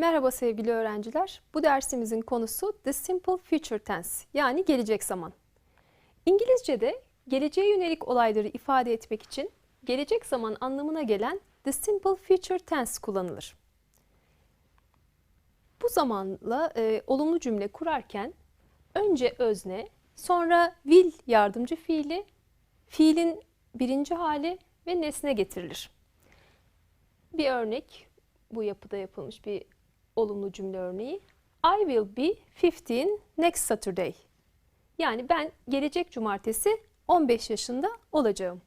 Merhaba sevgili öğrenciler. Bu dersimizin konusu The Simple Future Tense yani gelecek zaman. İngilizce'de geleceğe yönelik olayları ifade etmek için gelecek zaman anlamına gelen The Simple Future Tense kullanılır. Bu zamanla e, olumlu cümle kurarken önce özne, sonra will yardımcı fiili, fiilin birinci hali ve nesne getirilir. Bir örnek bu yapıda yapılmış bir olumlu cümle örneği. I will be 15 next Saturday. Yani ben gelecek cumartesi 15 yaşında olacağım.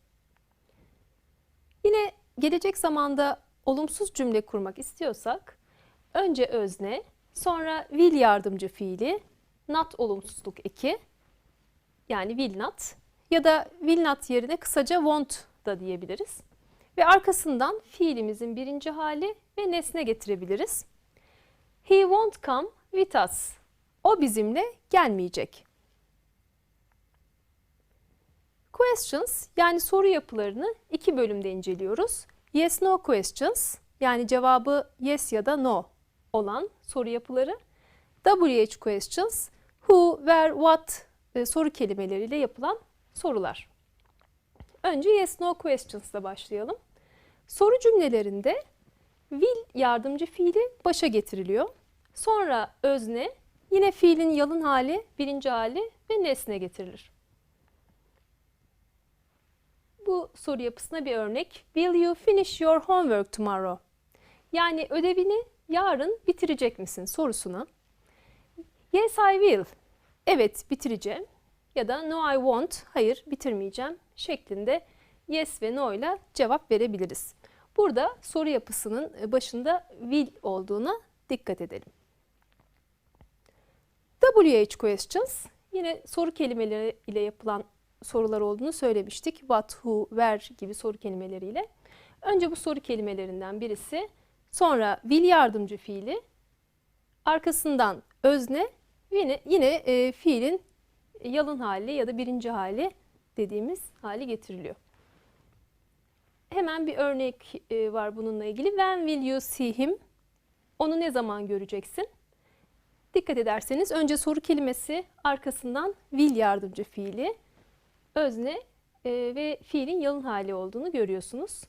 Yine gelecek zamanda olumsuz cümle kurmak istiyorsak önce özne, sonra will yardımcı fiili, not olumsuzluk eki yani will not ya da will not yerine kısaca won't da diyebiliriz. Ve arkasından fiilimizin birinci hali ve nesne getirebiliriz. He won't come with us. O bizimle gelmeyecek. Questions yani soru yapılarını iki bölümde inceliyoruz. Yes no questions yani cevabı yes ya da no olan soru yapıları. WH questions who, where, what e, soru kelimeleriyle yapılan sorular. Önce yes no questions'la başlayalım. Soru cümlelerinde will yardımcı fiili başa getiriliyor. Sonra özne, yine fiilin yalın hali, birinci hali ve nesne getirilir. Bu soru yapısına bir örnek. Will you finish your homework tomorrow? Yani ödevini yarın bitirecek misin sorusuna. Yes I will. Evet bitireceğim. Ya da no I won't. Hayır bitirmeyeceğim şeklinde yes ve no ile cevap verebiliriz. Burada soru yapısının başında will olduğuna dikkat edelim. WH questions yine soru kelimeleri ile yapılan sorular olduğunu söylemiştik. What, who, where gibi soru kelimeleriyle. Önce bu soru kelimelerinden birisi, sonra will yardımcı fiili, arkasından özne, yine, yine e, fiilin yalın hali ya da birinci hali dediğimiz hali getiriliyor. Hemen bir örnek e, var bununla ilgili. When will you see him? Onu ne zaman göreceksin? Dikkat ederseniz önce soru kelimesi arkasından will yardımcı fiili, özne e, ve fiilin yalın hali olduğunu görüyorsunuz.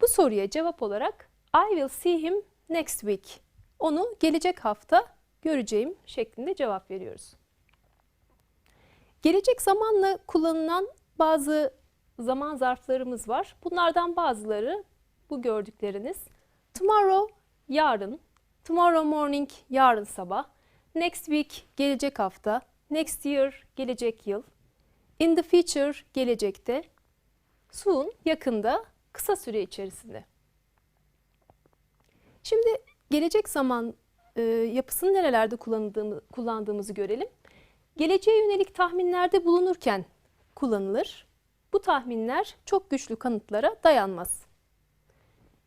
Bu soruya cevap olarak I will see him next week. Onu gelecek hafta göreceğim şeklinde cevap veriyoruz. Gelecek zamanla kullanılan bazı zaman zarflarımız var. Bunlardan bazıları bu gördükleriniz. Tomorrow yarın, tomorrow morning yarın sabah, next week gelecek hafta, next year gelecek yıl, in the future gelecekte, soon yakında, kısa süre içerisinde. Şimdi gelecek zaman e, yapısını nerelerde kullandığımı, kullandığımızı görelim. Geleceğe yönelik tahminlerde bulunurken kullanılır. Bu tahminler çok güçlü kanıtlara dayanmaz.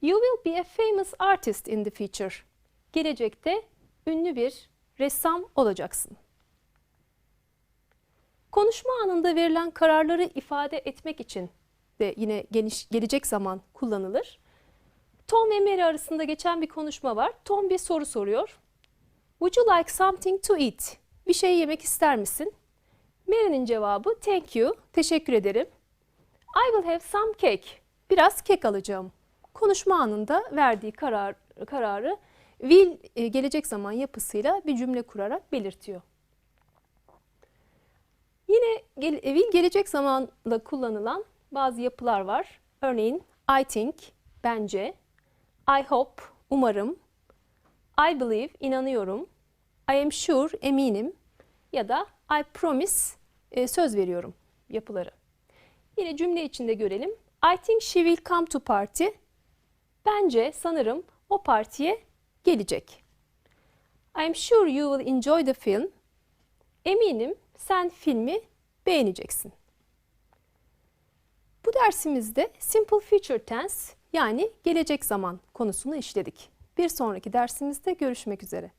You will be a famous artist in the future. Gelecekte ünlü bir ressam olacaksın. Konuşma anında verilen kararları ifade etmek için de yine geniş, gelecek zaman kullanılır. Tom ve Mary arasında geçen bir konuşma var. Tom bir soru soruyor. Would you like something to eat? Bir şey yemek ister misin? Mary'nin cevabı thank you, teşekkür ederim. I will have some cake. Biraz kek alacağım. Konuşma anında verdiği karar, kararı will e, gelecek zaman yapısıyla bir cümle kurarak belirtiyor. Yine e, will gelecek zamanla kullanılan bazı yapılar var. Örneğin I think, bence, I hope, umarım, I believe, inanıyorum, I am sure, eminim ya da I promise, e, söz veriyorum yapıları. Yine cümle içinde görelim. I think she will come to party. Bence, sanırım o partiye gelecek. I am sure you will enjoy the film. Eminim sen filmi beğeneceksin. Bu dersimizde Simple Future Tense yani gelecek zaman konusunu işledik. Bir sonraki dersimizde görüşmek üzere.